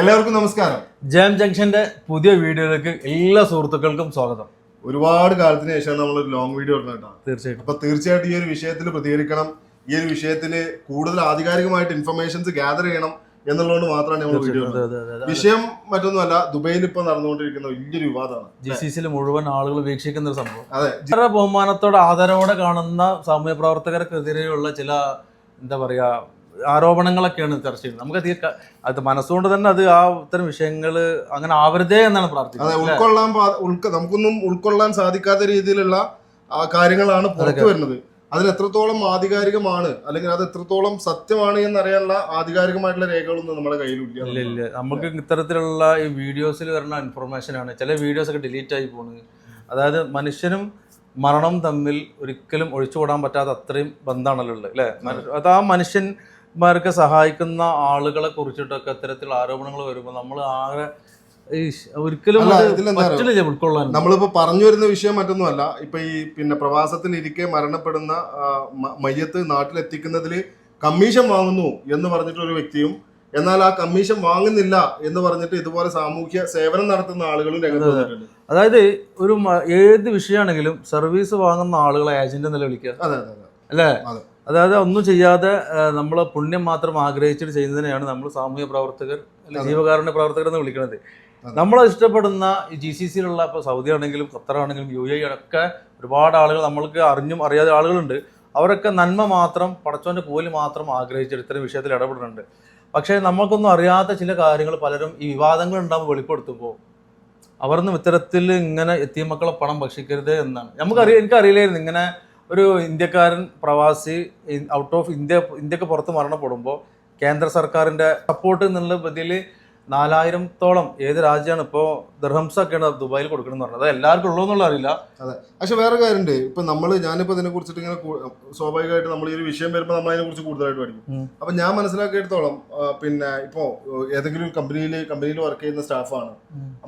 എല്ലാവർക്കും നമസ്കാരം. ജാം ജംഗ്ഷന്റെ പുതിയ വീഡിയോയിലേക്ക് എല്ലാ സുഹൃത്തുക്കൾക്കും സ്വാഗതം. ഒരുപാട് കാലത്തിന് ശേഷം നമ്മൾ ഒരു ലോങ് വീഡിയോ ഇടുന്നത് കേട്ടോ തീർച്ചയായിട്ടും. അപ്പൊ തീർച്ചയായിട്ടും ഈ ഒരു വിഷയത്തിൽ പ്രതികരിക്കണം. ഈ ഒരു വിഷയത്തിൽ കൂടുതൽ ആധികാരികമായിട്ട് ഇൻഫർമേഷൻസ് ഗ്യാദർ ചെയ്യണം എന്നുള്ളതുകൊണ്ട് മാത്രമാണ് നമ്മൾ വീഡിയോ. വിഷയം മറ്റൊന്നുമല്ല ദുബൈയിൽ ഇപ്പൊ നടന്നുകൊണ്ടിരിക്കുന്ന വലിയൊരു വിവാദമാണ്. ജി സി സിയിൽ മുഴുവൻ ആളുകൾ വീക്ഷിക്കുന്ന ഒരു സംഭവം. അതെ. വളരെ ബഹുമാനത്തോടെ ആദരവോടെ കാണുന്ന സാമൂഹ്യ പ്രവർത്തകർക്കെതിരെയുള്ള ചില എന്താ പറയാ ആരോപണങ്ങളൊക്കെയാണ് ചർച്ച ചെയ്യുന്നത്. നമുക്ക് അത് മനസ്സുകൊണ്ട് തന്നെ അത് ആ ഇത്തരം വിഷയങ്ങൾ അങ്ങനെ ആവരുതേ എന്നാണ് പ്രാർത്ഥിക്കുന്നത്. ഉൾക്കൊള്ളാൻ നമുക്കൊന്നും ഉൾക്കൊള്ളാൻ സാധിക്കാത്ത രീതിയിലുള്ള കാര്യങ്ങളാണ് പുറത്തു വരുന്നത്. അതിൽ എത്രത്തോളം ആധികാരികമാണ് അല്ലെങ്കിൽ അത് എത്രത്തോളം സത്യമാണ് എന്നറിയാനുള്ള ആധികാരികമായിട്ടുള്ള രേഖകളൊന്നും നമ്മുടെ കയ്യിലില്ല ഇല്ല നമുക്ക് ഇത്തരത്തിലുള്ള ഈ വീഡിയോസിൽ വരുന്ന ഇൻഫർമേഷൻ ആണ്. ചില വീഡിയോസ് ഒക്കെ ഡിലീറ്റ് ആയി പോകുന്നത് അതായത് മനുഷ്യനും മരണം തമ്മിൽ ഒരിക്കലും ഒഴിച്ചുകൂടാൻ പറ്റാത്ത അത്രയും ബന്ധമാണല്ലോ ഉള്ളത് അല്ലേ? അത്. ആ മനുഷ്യന്മാർക്ക് സഹായിക്കുന്ന ആളുകളെ കുറിച്ചിട്ടൊക്കെ ഇത്തരത്തിലുള്ള ആരോപണങ്ങൾ വരുമ്പോൾ നമ്മൾ ആകെ ഒരിക്കലും ഉൾക്കൊള്ളാൻ. നമ്മളിപ്പോ പറഞ്ഞു വരുന്ന വിഷയം മറ്റൊന്നുമല്ല. ഇപ്പൊ ഈ പിന്നെ പ്രവാസത്തിൽ ഇരിക്കെ മരണപ്പെടുന്ന മയ്യത്ത് നാട്ടിലെത്തിക്കുന്നതിൽ കമ്മീഷൻ വാങ്ങുന്നു എന്ന് പറഞ്ഞിട്ട് ഒരു വ്യക്തിയും എന്നാൽ ആ കമ്മീഷൻ വാങ്ങുന്നില്ല എന്ന് പറഞ്ഞിട്ട് ഇതുപോലെ സാമൂഹ്യ സേവനം നടത്തുന്ന ആളുകളും രംഗത്ത് അതായത് ഒരു ഏത് വിഷയമാണെങ്കിലും സർവീസ് വാങ്ങുന്ന ആളുകളെ ഏജന്റ് നില വിളിക്കുക അതെ അതെ അതെ. അല്ലേ. അതായത് ഒന്നും ചെയ്യാതെ നമ്മൾ പുണ്യം മാത്രം ആഗ്രഹിച്ചിട്ട് ചെയ്യുന്നതിനെയാണ് നമ്മൾ സാമൂഹ്യ പ്രവർത്തകർ അല്ലെങ്കിൽ ജീവകാരുണ്യ പ്രവർത്തകർ എന്ന് വിളിക്കുന്നത് നമ്മൾ ഇഷ്ടപ്പെടുന്ന ഈ ജി സി സിയിലുള്ള ഇപ്പോൾ സൗദി ആണെങ്കിലും ഖത്തർ ആണെങ്കിലും യു എ ഒക്കെ ഒരുപാട് ആളുകൾ നമ്മൾക്ക് അറിഞ്ഞും അറിയാതെ ആളുകളുണ്ട്. അവരൊക്കെ നന്മ മാത്രം പടച്ചോന്റെ കൂലി മാത്രം ആഗ്രഹിച്ചിട്ട് ഇത്തരം വിഷയത്തിൽ ഇടപെടുന്നുണ്ട്. പക്ഷേ നമുക്കൊന്നും അറിയാത്ത ചില കാര്യങ്ങൾ പലരും ഈ വിവാദങ്ങൾ ഉണ്ടാകുമ്പോൾ വെളിപ്പെടുത്തുമ്പോൾ അവർന്നും ഇത്തരത്തിൽ ഇങ്ങനെ എത്തിയ മക്കളെ പണം ഭക്ഷിക്കരുത് എന്നാണ്. നമുക്കറിയാം എനിക്കറിയില്ലായിരുന്നു ഇങ്ങനെ ഒരു ഇന്ത്യക്കാരൻ പ്രവാസി ഔട്ട് ഓഫ് ഇന്ത്യ ഇന്ത്യയ്ക്ക് പുറത്ത് മരണപ്പെടുമ്പോൾ കേന്ദ്ര സർക്കാരിന്റെ സപ്പോർട്ട് എന്നുള്ള ബദിയിൽ നാലായിരത്തോളം ഏത് രാജ്യമാണ് ഇപ്പോൾ ദർഹംസൊക്കെയാണ് ദുബായിൽ കൊടുക്കണം എന്ന് പറഞ്ഞത്. അത് എല്ലാവർക്കും ഉള്ളൂ എന്നുള്ള അറിയില്ല. പക്ഷെ വേറെ കാര്യമുണ്ട്. ഇപ്പൊ നമ്മൾ ഞാനിപ്പോ ഇതിനെ കുറിച്ചിട്ട് ഇങ്ങനെ സ്വാഭാവികമായിട്ട് നമ്മൾ ഈ ഒരു വിഷയം വരുമ്പോൾ നമ്മൾ അതിനെക്കുറിച്ച് കൂടുതലായിട്ട് പഠിക്കും. അപ്പം ഞാൻ മനസ്സിലാക്കിയെടുത്തോളം പിന്നെ ഇപ്പോ ഏതെങ്കിലും കമ്പനിയിൽ കമ്പനിയിൽ വർക്ക് ചെയ്യുന്ന സ്റ്റാഫാണ്.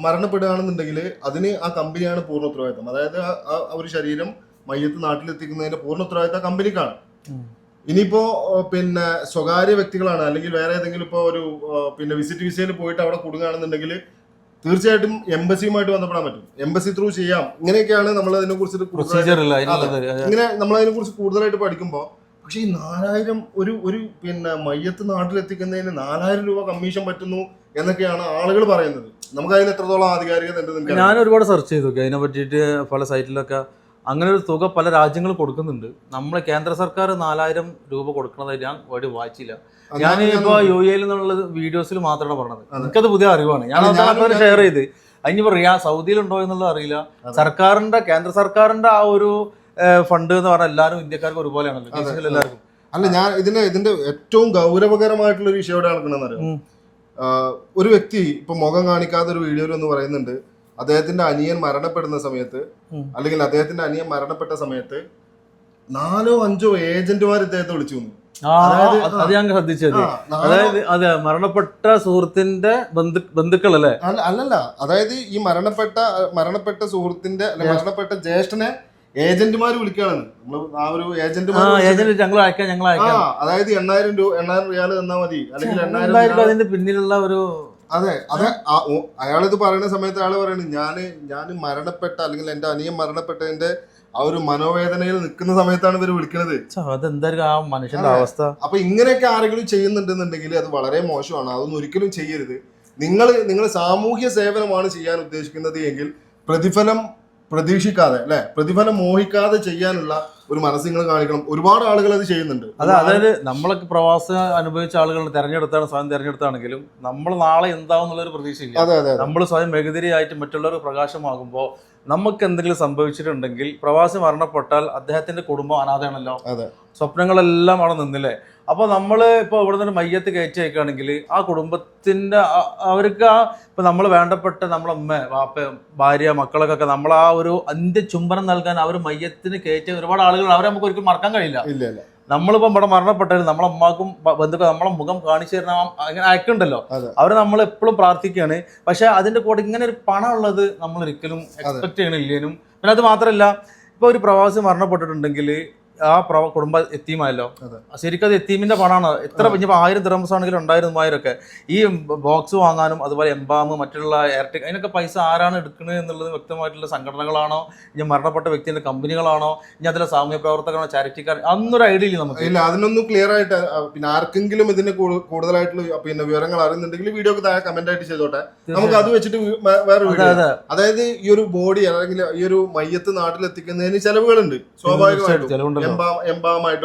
മരണപ്പെടുകയാണെന്നുണ്ടെങ്കിൽ അതിന് ആ കമ്പനിയാണ് പൂർണ ഉത്തരവാദിത്തം. അതായത് ആ ഒരു ശരീരം മയ്യത്ത് നാട്ടിലെത്തിക്കുന്നതിന്റെ പൂർണ ഉത്തരവാദിത്ത കമ്പനിക്കാണ്. ഇനിയിപ്പോ പിന്നെ സ്വകാര്യ വ്യക്തികളാണ് അല്ലെങ്കിൽ വേറെ ഏതെങ്കിലും ഇപ്പോ ഒരു പിന്നെ വിസിറ്റ് വിസയിൽ പോയിട്ട് അവിടെ കൊടുക്കുകയാണെന്നുണ്ടെങ്കിൽ തീർച്ചയായിട്ടും എംബസിയുമായിട്ട് ബന്ധപ്പെടാൻ പറ്റും. എംബസി ത്രൂ ചെയ്യാം. ഇങ്ങനെയൊക്കെയാണ് നമ്മൾ അതിനെ കുറിച്ച് ഇങ്ങനെ നമ്മൾ അതിനെ കുറിച്ച് കൂടുതലായിട്ട് പഠിക്കുമ്പോൾ പക്ഷെ ഈ നാലായിരം ഒരു ഒരു പിന്നെ മയ്യത്ത് നാട്ടിലെത്തിക്കുന്നതിന് നാലായിരം രൂപ കമ്മീഷൻ പറ്റുന്നു എന്നൊക്കെയാണ് ആളുകൾ പറയുന്നത്. നമുക്ക് അതിൽ എത്രത്തോളം ആധികാരികത ഞാൻ ഒരുപാട് സെർച്ച് ചെയ്തു. അതിനെ പറ്റിയിട്ട് പല സൈറ്റിലൊക്കെ അങ്ങനെ ഒരു തുക പല രാജ്യങ്ങളും കൊടുക്കുന്നുണ്ട്. നമ്മളെ കേന്ദ്ര സർക്കാർ നാലായിരം രൂപ കൊടുക്കുന്നതായിട്ട് ഞാൻ വഴി വായിച്ചില്ല. ഞാൻ ഇപ്പൊ യു എയിൽ നിന്നുള്ള വീഡിയോസിൽ മാത്രമാണ് പറഞ്ഞത്. എനിക്കത് പുതിയ അറിവാണ്. ഞാൻ അതാണ് ഷെയർ ചെയ്ത്. അതിനിപ്പോ റിയാ സൗദിയിലുണ്ടോ എന്നുള്ളത് അറിയില്ല. സർക്കാരിന്റെ കേന്ദ്ര സർക്കാരിന്റെ ആ ഒരു ഫണ്ട് എന്ന് പറഞ്ഞാൽ എല്ലാവരും ഇന്ത്യക്കാർക്ക് ഒരുപോലെയാണല്ലോ. എല്ലാവർക്കും. അല്ല ഞാൻ ഇതിന്റെ ഇതിന്റെ ഏറ്റവും ഗൗരവകരമായിട്ടുള്ള ഒരു വിഷയം എവിടെ നടക്കണമെന്നറിയാം ഒരു വ്യക്തി ഇപ്പൊ മുഖം കാണിക്കാത്ത ഒരു വീഡിയോയിൽ ഒന്ന് പറയുന്നുണ്ട്. അദ്ദേഹത്തിന്റെ അനിയൻ മരണപ്പെടുന്ന സമയത്ത് അല്ലെങ്കിൽ അദ്ദേഹത്തിന്റെ അനിയൻ മരണപ്പെട്ട സമയത്ത് നാലോ അഞ്ചോ ഏജന്റുമാർ ഇദ്ദേഹത്തെ വിളിച്ചു വന്നു. അത് ഞാൻ ശ്രദ്ധിച്ചത്. അതായത് അതെ മരണപ്പെട്ട സുഹൃത്തിന്റെ ബന്ധു ബന്ധുക്കൾ അല്ലേ അല്ലല്ല. അതായത് ഈ മരണപ്പെട്ട മരണപ്പെട്ട സുഹൃത്തിന്റെ മരണപ്പെട്ട ജ്യേഷ്ഠനെ ഏജന്റുമാർ വിളിക്കുകയാണ് നമ്മൾ ആ ഒരു ഏജന്റ് ഞങ്ങൾ അയക്കാം ഞങ്ങൾ അയക്കാം. അതായത് എണ്ണായിരം രൂപ എണ്ണായിരം റിയാൽ തന്നാ മതി. അല്ലെങ്കിൽ എണ്ണായിരം അതിന്റെ പിന്നിലുള്ള ഒരു അതെ അതെ. അയാളിത് പറയുന്ന സമയത്ത് അയാൾ പറയുന്നത് ഞാൻ ഞാൻ മരണപ്പെട്ട അല്ലെങ്കിൽ എന്റെ അനിയൻ മരണപ്പെട്ടതിന്റെ ആ ഒരു മനോവേദനയിൽ നിൽക്കുന്ന സമയത്താണ് ഇവർ വിളിക്കുന്നത് അതെന്തായിരിക്കും ആ മനുഷ്യന്റെ അവസ്ഥ. അപ്പൊ ഇങ്ങനെയൊക്കെ ആരെങ്കിലും ചെയ്യുന്നുണ്ടെന്നുണ്ടെങ്കിൽ അത് വളരെ മോശമാണ്. അതൊന്നും ഒരിക്കലും ചെയ്യരുത്. നിങ്ങൾ നിങ്ങൾ സാമൂഹ്യ സേവനമാണ് ചെയ്യാൻ ഉദ്ദേശിക്കുന്നത് എങ്കിൽ പ്രതിഫലം പ്രതീക്ഷിക്കാതെ അല്ലെ? പ്രതിഫലം മോഹിക്കാതെ ചെയ്യാനുള്ള ഒരു മനസ്സ് നിങ്ങൾ കാണിക്കണം. ഒരുപാട് ആളുകൾ അത് ചെയ്യുന്നുണ്ട്. അതെ അതായത് നമ്മളൊക്കെ പ്രവാസം അനുഭവിച്ച ആളുകൾ തെരഞ്ഞെടുത്താണ് സ്വയം തെരഞ്ഞെടുത്താണെങ്കിലും നമ്മൾ നാളെ എന്താവും എന്നുള്ളൊരു പ്രതീക്ഷയില്ല. അതെ അതെ നമ്മൾ സ്വയം മെഴുകുതിരിയായിട്ട് മറ്റുള്ളവർ പ്രകാശമാകുമ്പോൾ നമുക്ക് എന്തെങ്കിലും സംഭവിച്ചിട്ടുണ്ടെങ്കിൽ പ്രവാസി മരണപ്പെട്ടാൽ അദ്ദേഹത്തിന്റെ കുടുംബം അനാഥയാണല്ലോ. അതെ. സ്വപ്നങ്ങളെല്ലാം അവിടെ നിന്നില്ലേ? അപ്പൊ നമ്മൾ ഇപ്പോൾ ഇവിടെ നിന്ന് മയ്യത്ത് കയറ്റി അയക്കുകയാണെങ്കിൽ ആ കുടുംബത്തിന്റെ അവർക്ക് ആ ഇപ്പൊ നമ്മൾ വേണ്ടപ്പെട്ട നമ്മളെ ഉമ്മ വാപ്പ ഭാര്യ മക്കളൊക്കെ നമ്മൾ ആ ഒരു അന്ത്യ ചുംബനം നൽകാൻ അവർ മയ്യത്തിന് കയറ്റിയ ഒരുപാട് ആളുകൾ അവരെ നമുക്ക് ഒരിക്കലും മറക്കാൻ കഴിയില്ല. ഇല്ല ഇല്ല. നമ്മളിപ്പം ഇവിടെ മരണപ്പെട്ടാലും നമ്മളെ അമ്മാക്കും ബന്ധുക്കളും ബന്ധുക്കൾ നമ്മളെ മുഖം കാണിച്ചു തരുന്ന അങ്ങനെ അയക്കുണ്ടല്ലോ അവർ അവർ നമ്മൾ എപ്പോഴും പ്രാർത്ഥിക്കുകയാണ്. പക്ഷെ അതിന്റെ കൂടെ ഇങ്ങനെ ഒരു പണം ഉള്ളത് നമ്മൾ ഒരിക്കലും എക്സ്പെക്ട് ചെയ്യണില്ലേനും. പിന്നെ അത് മാത്രമല്ല ഇപ്പൊ ഒരു പ്രവാസി മരണപ്പെട്ടിട്ടുണ്ടെങ്കിൽ ആ കുടുംബ എത്തീമായല്ലോ. ശരിക്കും അത് എത്തീമിന്റെ പണമാണ് എത്ര ഇനിയിപ്പോൾ ആയിരം ദിറംസ് ആണെങ്കിലും ഉണ്ടായിരുന്നു മായിരൊക്കെ ഈ ബോക്സ് വാങ്ങാനും അതുപോലെ എംബാം മറ്റുള്ള എയർടെക് അതിനൊക്കെ പൈസ ആരാണ് എടുക്കുന്നത് എന്നുള്ളത് വ്യക്തമായിട്ടുള്ള സംഘടനകളാണോ? ഇനി മരണപ്പെട്ട വ്യക്തിന്റെ കമ്പനികളാണോ? ഇനി അതിലെ സാമൂഹ്യ പ്രവർത്തകരാണോ? ചാരിറ്റിക്കാർ അന്നൊരു ഐഡിയ ഇല്ല നമുക്ക്. ഇല്ല അതിനൊന്നും ക്ലിയർ ആയിട്ട് പിന്നെ ആർക്കെങ്കിലും ഇതിന് കൂടു- കൂടുതലായിട്ടുള്ള പിന്നെ വിവരങ്ങൾ അറിയുന്നുണ്ടെങ്കിൽ വീഡിയോക്ക് താഴെ കമന്റ് ആയിട്ട് ചെയ്തോട്ടെ. നമുക്ക് അത് വെച്ചിട്ട് വേറെ വീഡിയോ അതെ. അതായത് ഈ ഒരു ബോഡി അല്ലെങ്കിൽ ഈ ഒരു മയ്യത്ത് നാട്ടിലെത്തിക്കുന്നതിന് ചെലവുകളുണ്ട്. സ്വാഭാവികമായിട്ടും.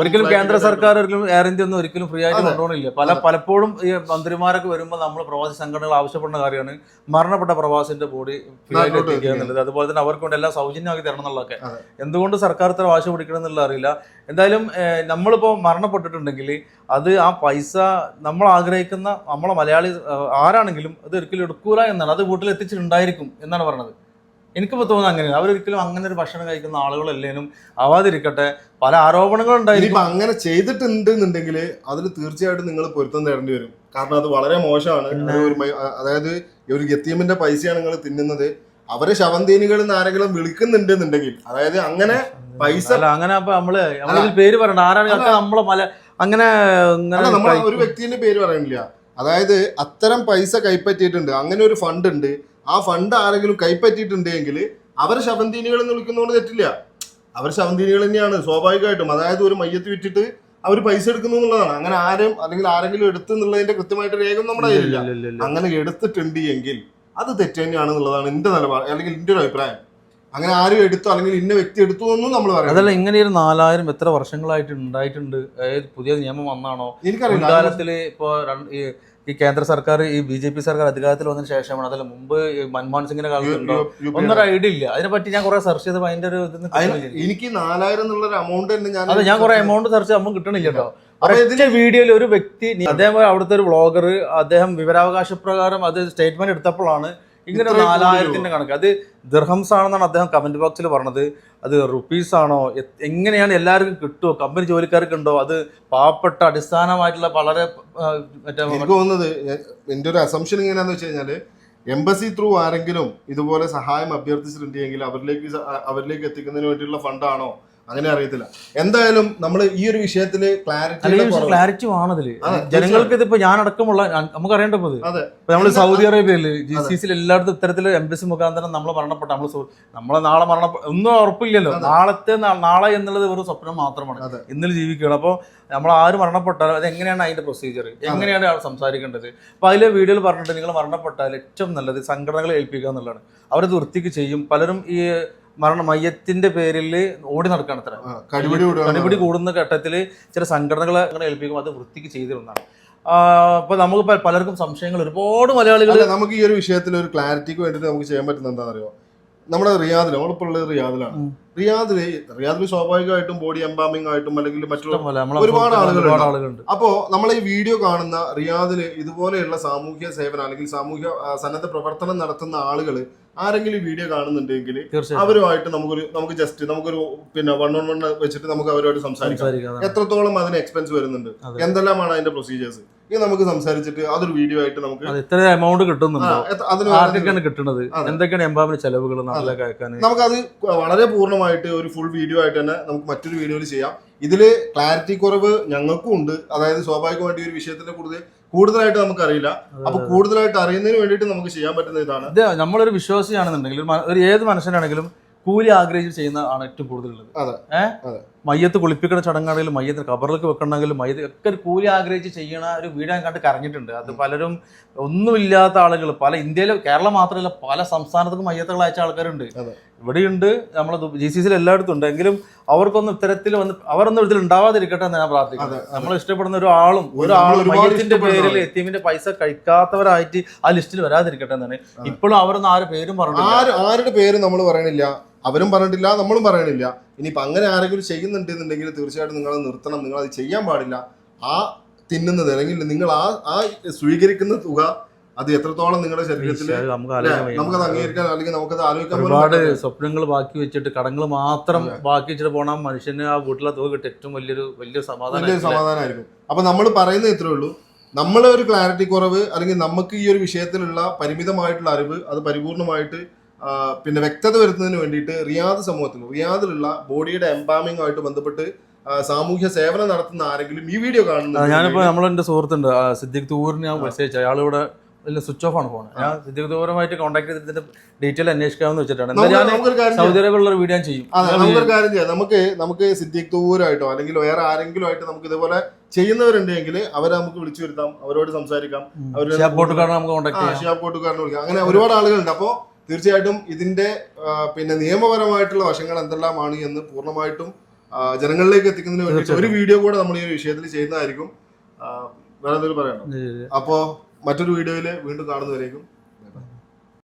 ഒരിക്കലും കേന്ദ്ര സർക്കാർ ഒരിക്കലും എയർ ഇന്ത്യ ഒന്നും ഒരിക്കലും ഫ്രീ ആയിട്ട്. കൊണ്ടുപോകണില്ല. പല പലപ്പോഴും ഈ മന്ത്രിമാരൊക്കെ വരുമ്പോൾ നമ്മൾ പ്രവാസി സംഘടനകൾ ആവശ്യപ്പെടുന്ന കാര്യമാണ്. മരണപ്പെട്ട പ്രവാസിന്റെ ബോഡി ഫ്രീ ആയിട്ട് എത്തിക്കുക എന്നുള്ളത്. അതുപോലെ തന്നെ അവർക്ക് വേണ്ടി എല്ലാം സൗജന്യമാക്കി തരണം എന്നുള്ളതൊക്കെ. എന്തുകൊണ്ട് സർക്കാർ ഇത്ര വാശി പിടിക്കണം എന്നുള്ള അറിയില്ല. എന്തായാലും നമ്മളിപ്പോ നമ്മളിപ്പോൾ മരണപ്പെട്ടിട്ടുണ്ടെങ്കിൽ അത് ആ പൈസ നമ്മൾ ആഗ്രഹിക്കുന്ന നമ്മളെ മലയാളി ആരാണെങ്കിലും അത് ഒരിക്കലും എടുക്കൂല എന്നാണ്. അത് വീട്ടിൽ എത്തിച്ചിട്ടുണ്ടായിരിക്കും എന്നാണ് പറഞ്ഞത്. എനിക്കിപ്പോൾ തോന്നുന്നത് അങ്ങനെയാണ് അവരൊരിക്കലും അങ്ങനെ ഒരു ഭക്ഷണം കഴിക്കുന്ന ആളുകളല്ലേനും ആവാതിരിക്കട്ടെ. പല ആരോപണങ്ങളും ഇപ്പം അങ്ങനെ ചെയ്തിട്ടുണ്ട് എന്നുണ്ടെങ്കിൽ അതിൽ തീർച്ചയായിട്ടും നിങ്ങൾ പൊരുത്തം തേടേണ്ടി വരും. കാരണം അത് വളരെ മോശമാണ്. അതായത് ഒരു ഗത്തീമിന്റെ പൈസയാണ് നിങ്ങൾ തിന്നുന്നത്. അവരെ ശവന്തീനികളിൽ നിന്ന് ആരെങ്കിലും വിളിക്കുന്നുണ്ട് എന്നുണ്ടെങ്കിൽ അതായത് അങ്ങനെ പൈസ അങ്ങനെ അപ്പൊ നമ്മൾ പേര് പറയണ്ട. ആരാണ് നമ്മളെ മല അങ്ങനെ നമ്മൾ ഒരു വ്യക്തിന്റെ പേര് പറയണില്ല അതായത് അത്തരം പൈസ കൈപ്പറ്റിയിട്ടുണ്ട്. അങ്ങനെ ഒരു ഫണ്ട് ഉണ്ട്. ആ ഫണ്ട് ആരെങ്കിലും കൈപ്പറ്റിയിട്ടുണ്ടെങ്കിൽ അവർ ശവന്തീനികൾ എന്ന് വിളിക്കുന്നതുകൊണ്ട് തെറ്റില്ല. അവർ ശവന്തീനികൾ തന്നെയാണ് സ്വാഭാവികമായിട്ടും. അതായത് ഒരു മയ്യത്ത് വിറ്റിട്ട് അവർ പൈസ എടുക്കുന്നു എന്നുള്ളതാണ്. അങ്ങനെ ആരും അല്ലെങ്കിൽ ആരെങ്കിലും എടുത്തു എന്നുള്ളതിന്റെ കൃത്യമായിട്ട് രേഖ നമ്മുടെ കയ്യിലില്ല. അങ്ങനെ എടുത്തിട്ടുണ്ട് എങ്കിൽ അത് തെറ്റ് തന്നെയാണെന്നുള്ളതാണ് എന്റെ നിലപാട് അല്ലെങ്കിൽ എന്റെ ഒരു അഭിപ്രായം. അങ്ങനെ ആരും എടുത്തു അല്ലെങ്കിൽ ഇന്ന വ്യക്തി എടുത്തു എന്നും നമ്മൾ പറയാം അതല്ല ഇങ്ങനെ ഒരു നാലായിരം എത്ര വർഷങ്ങളായിട്ട് ഉണ്ടായിട്ടുണ്ട്. അതായത് പുതിയ നിയമം വന്നാണോ? എനിക്കറിയാം കാലത്തിൽ ഇപ്പോ ഈ കേന്ദ്ര സർക്കാർ ഈ ബി ജെ പി സർക്കാർ അധികാരത്തിൽ വന്നതിന് ശേഷമാണ് അതല്ല മുമ്പ് മൻമോഹൻ സിംഗിന്റെ കാലത്തുണ്ടോ ഒന്നൊരു ഐഡിയ ഇല്ല. അതിനെ പറ്റി ഞാൻ കുറെ സെർച്ച് ചെയ്ത് അതിന്റെ ഒരു. എനിക്ക് നാലായിരം എന്നുള്ള ഒരു എമൗണ്ട് ഞാൻ അതെ ഞാൻ കുറെ എമൗണ്ട് സെർച്ച് ചെയ്യുമ്പോൾ കിട്ടണില്ല കേട്ടോ അപ്പൊ ഇതിന്റെ വീഡിയോയിൽ ഒരു വ്യക്തി അദ്ദേഹം അവിടുത്തെ ഒരു വ്ളോഗർ അദ്ദേഹം വിവരാവകാശ പ്രകാരം അത് സ്റ്റേറ്റ്മെന്റ് എടുത്തപ്പോഴാണ് ഇങ്ങനെ നാലായിരത്തിന്റെ കണക്ക്. അത് ദിർഹംസ് ആണെന്നാണ് അദ്ദേഹം കമന്റ് ബോക്സിൽ പറഞ്ഞത്. അത് റുപ്പീസ് ആണോ? എങ്ങനെയാണ് എല്ലാവർക്കും കിട്ടുമോ കമ്പനി ജോലിക്കാർക്ക് ഉണ്ടോ അത് പാവപ്പെട്ട അടിസ്ഥാനമായിട്ടുള്ള വളരെ മറ്റേ എനിക്ക് തോന്നുന്നത് എന്റെ ഒരു അസംഷൻ എങ്ങനെയാന്ന് വെച്ച് കഴിഞ്ഞാൽ എംബസി ത്രൂ ആരെങ്കിലും ഇതുപോലെ സഹായം അഭ്യർത്ഥിച്ചിട്ടുണ്ടെങ്കിൽ അവരിലേക്ക് അവരിലേക്ക് എത്തിക്കുന്നതിന് വേണ്ടിയുള്ള ഫണ്ടാണോ അങ്ങനെ അറിയത്തില്ല. എന്തായാലും നമ്മൾ ഈ ഒരു വിഷയത്തിൽ ക്ലാരിറ്റി ക്ലാരിറ്റി വേണതിൽ ജനങ്ങൾക്ക് ഇതിപ്പോ ഞാൻ അടക്കമുള്ള നമുക്ക് അറിയേണ്ടത് നമ്മൾ സൗദി അറേബ്യയിൽ ജി സി സിയിൽ എല്ലായിടത്തും ഇത്തരത്തിൽ എംബസി മുഖാന്തരം നമ്മൾ മരണപ്പെട്ട നമ്മൾ നമ്മളെ നാളെ മരണപ്പെട്ട ഒന്നും ഉറപ്പില്ലല്ലോ. നാളത്തെ നാളെ എന്നുള്ളത് ഒരു സ്വപ്നം മാത്രമാണ്. ഇന്നലെ ജീവിക്കുകയാണ്. അപ്പോൾ നമ്മൾ ആര് മരണപ്പെട്ടാലും അത് എങ്ങനെയാണ് അതിന്റെ പ്രൊസീജിയർ എങ്ങനെയാണ് ആൾ സംസാരിക്കേണ്ടത്? അപ്പൊ അതിലെ വീഡിയോയിൽ പറഞ്ഞിട്ട് നിങ്ങൾ മരണപ്പെട്ടാൽ ഏറ്റവും നല്ലത് സംഘടനകളെ ഏൽപ്പിക്കുക എന്നുള്ളതാണ്. അവരത് വൃത്തിക്ക് ചെയ്യും. പലരും ഈ മരണ മയ്യത്തിന്റെ പേരിൽ ഓടി നടക്കുകയാണ് അത്ര. കടിപിടി കൂടുന്ന ഘട്ടത്തിൽ ചില സംഘടനകളെ അങ്ങനെ ഏൽപ്പിക്കും അത് വൃത്തിക്ക് ചെയ്തിരുന്നതാണ് അപ്പൊ നമുക്ക് പലർക്കും സംശയങ്ങൾ ഒരുപാട് മലയാളികൾ നമുക്ക് ഈ ഒരു വിഷയത്തിൽ ഒരു ക്ലാരിറ്റിക്ക് വേണ്ടിയിട്ട് നമുക്ക് ചെയ്യാൻ പറ്റുന്ന എന്താണെന്ന് അറിയോ നമ്മുടെ റിയാദിൽ നമ്മളിപ്പോൾ ഉള്ളത് റിയാദിലാണ്. റിയാദിൽ റിയാദിൽ സ്വാഭാവികമായിട്ടും ബോഡി എംബാമിംഗ് ആയിട്ടും അല്ലെങ്കിൽ മറ്റുള്ള ഒരുപാട് ആളുകളുണ്ട്. ഒരുപാട് ആളുകളുണ്ട്. അപ്പോ നമ്മൾ ഈ വീഡിയോ കാണുന്ന റിയാദിൽ ഇതുപോലെയുള്ള സാമൂഹ്യ സേവനം അല്ലെങ്കിൽ സാമൂഹ്യ സന്നദ്ധ പ്രവർത്തനം നടത്തുന്ന ആളുകൾ ആരെങ്കിലും ഈ വീഡിയോ കാണുന്നുണ്ടെങ്കിൽ അവരുമായിട്ട് നമുക്കൊരു നമുക്ക് ജസ്റ്റ് നമുക്കൊരു പിന്നെ വൺ ഓൺ വൺ വെച്ചിട്ട് നമുക്ക് അവരുമായിട്ട് സംസാരിക്കാം. എത്രത്തോളം അതിന് എക്സ്പെൻസ് വരുന്നുണ്ട്? അതെ. എന്തെല്ലാമാണ് അതിന്റെ പ്രൊസീജിയേഴ്സ് ഇത് നമുക്ക് സംസാരിച്ചിട്ട് അതൊരു വീഡിയോ ആയിട്ട് നമുക്ക് അത് എമൗണ്ട് കിട്ടുന്നുണ്ടോ? കിട്ടുന്നത്? അതെ. എന്തൊക്കെയാണ് എംബാമിന് ചെലവുകൾ അയക്കാൻ നമുക്കത് വളരെ പൂർണമായിട്ട് ഒരു ഫുൾ വീഡിയോ ആയിട്ട് തന്നെ നമുക്ക് മറ്റൊരു വീഡിയോയിൽ ചെയ്യാം. ഇതിൽ ക്ലാരിറ്റി കുറവ് ഞങ്ങൾക്കും ഉണ്ട്. അതായത് സ്വാഭാവികമായിട്ട് ഈ ഒരു വിഷയത്തിന്റെ കൂടുതൽ കൂടുതലായിട്ട് നമുക്കറിയില്ല. അപ്പൊ കൂടുതലായിട്ട് അറിയുന്നതിന് വേണ്ടിയിട്ട് നമുക്ക് ചെയ്യാൻ പറ്റുന്ന ഇതാണ്. ഇത് നമ്മളൊരു വിശ്വാസിയാണെന്നുണ്ടെങ്കിൽ ഒരു ഏത് മനുഷ്യനാണെങ്കിലും കൂലി ആഗ്രഹിച്ച് ചെയ്യുന്നതാണ് ഏറ്റവും കൂടുതലുള്ളത്. അതെ. ഏഹ് അതെ. മയ്യത്ത് കുളിപ്പിക്കുന്ന ചടങ്ങാണെങ്കിലും മയ്യത്തിന് കബറിലേക്ക് വെക്കണമെങ്കിലും മയ്യത്ത് ഒക്കെ ഒരു കൂലി ആഗ്രഹിച്ച് ചെയ്യണ ഒരു വീട് കണ്ട് കരഞ്ഞിട്ടുണ്ട്. അത് പലരും ഒന്നുമില്ലാത്ത ആളുകൾ പല ഇന്ത്യയിലെ കേരളം മാത്രമല്ല പല സംസ്ഥാനത്തും മയ്യത്തുകൾ അയച്ച ആൾക്കാരുണ്ട്. ഇവിടെയുണ്ട് നമ്മൾ ജി സി സിയിൽ എല്ലായിടത്തും ഉണ്ട്. എങ്കിലും അവർക്കൊന്നും ഇത്തരത്തിൽ വന്ന് അവരൊന്നും ഇതിൽ ഉണ്ടാവാതിരിക്കട്ടെ എന്ന് ഞാൻ പ്രാർത്ഥിക്കുന്നത്. നമ്മൾ ഇഷ്ടപ്പെടുന്ന ഒരാളും ഒരാളും മയ്യത്തിന്റെ പേരിൽ എത്തീമിന്റെ പൈസ കഴിക്കാത്തവരായിട്ട് ആ ലിസ്റ്റിൽ വരാതിരിക്കട്ടെ എന്നാണ്. ഇപ്പോഴും അവരൊന്നും ആരും പേരും പറഞ്ഞു ആര് ആരുടെ പേര് നമ്മൾ പറയണില്ല. അവരും പറഞ്ഞിട്ടില്ല നമ്മളും പറയണില്ല. ഇനിയിപ്പോൾ അങ്ങനെ ആരെങ്കിലും ചെയ്യുന്നുണ്ട് എന്നുണ്ടെങ്കിൽ തീർച്ചയായിട്ടും നിങ്ങൾ അത് നിർത്തണം. നിങ്ങൾ അത് ചെയ്യാൻ പാടില്ല. ആ തിന്നുന്നത് അല്ലെങ്കിൽ നിങ്ങൾ ആ ആ സ്വീകരിക്കുന്ന തുക അത് എത്രത്തോളം നിങ്ങളുടെ ശരീരത്തിൽ. നമുക്കത് അംഗീകരിക്കാൻ അല്ലെങ്കിൽ നമുക്കത് ആലോചിക്കാൻ ഒരുപാട് സ്വപ്നങ്ങൾ ബാക്കി വെച്ചിട്ട് കടങ്ങൾ മാത്രം ബാക്കി വെച്ചിട്ട് പോണ മനുഷ്യന് ആ വീട്ടിലെ തുക കിട്ടും ഏറ്റവും വലിയൊരു വലിയൊരു സമാധാനം വലിയൊരു സമാധാനമായിരിക്കും. അപ്പൊ നമ്മൾ പറയുന്നത് ഇത്രേ ഉള്ളൂ. നമ്മളെ ഒരു ക്ലാരിറ്റി കുറവ് അല്ലെങ്കിൽ നമുക്ക് ഈ ഒരു വിഷയത്തിലുള്ള പരിമിതമായിട്ടുള്ള അറിവ് അത് പരിപൂർണമായിട്ട് പിന്നെ വ്യക്തത വരുത്തുന്നതിന് വേണ്ടിയിട്ട് റിയാദ് സമൂഹത്തിൽ റിയാദിലുള്ള ബോഡിയുടെ എംബാമിംഗ് ആയിട്ട് ബന്ധപ്പെട്ട് സാമൂഹ്യ സേവനം നടത്തുന്ന ആരെങ്കിലും ഈ വീഡിയോ കാണുന്നത് ഞാനിപ്പോ നമ്മളെന്റെ സുഹൃത്തുണ്ട് സിദ്ദിഖ് തൂറിന് ഞാൻ മെസ്സേജ് അയാൾ ഇവിടെ സ്വിച്ച് ഓഫ് ആണ് ഫോൺ ഞാൻ സിദ്ദിഖ് തൂറുമായിട്ട് കോൺടാക്ട് ചെയ്തിട്ട് ഡീറ്റെയിൽ അന്വേഷിക്കാമെന്ന് വെച്ചിട്ടാണ്. സൗദി അറേബ്യയിലുള്ള ഒരു വീഡിയോ ഞാൻ ചെയ്യും. നമുക്കൊരു കാര്യം ചെയ്യാം. നമുക്ക് നമുക്ക് സിദ്ദിഖ് തൂരായിട്ടോ അല്ലെങ്കിൽ വേറെ ആരെങ്കിലും ആയിട്ട് നമുക്ക് ഇതുപോലെ ചെയ്യുന്നവരുണ്ടെങ്കിൽ അവരെ നമുക്ക് വിളിച്ചു വരുത്താം അവരോട് സംസാരിക്കാം. ഷാപ്പോട്ടുകാരനെ നമുക്ക് കോൺടാക്ട് ചെയ്യാം. ഷിയാബ് കോട്ടുകാരനെ വിളിക്കാം. അങ്ങനെ ഒരുപാട് ആളുകളുണ്ട്. അപ്പോൾ തീർച്ചയായിട്ടും ഇതിന്റെ പിന്നെ നിയമപരമായിട്ടുള്ള വശങ്ങൾ എന്തെല്ലാമാണ് എന്ന് പൂർണമായിട്ടും ജനങ്ങളിലേക്ക് എത്തിക്കുന്നതിന് വേണ്ടി ഒരു വീഡിയോ കൂടെ നമ്മൾ ഈ വിഷയത്തിൽ ചെയ്യുന്നതായിരിക്കും. വേറെ എന്തെങ്കിലും പറയണം അപ്പോ മറ്റൊരു വീഡിയോയിൽ വീണ്ടും കാണുന്നവരേക്കും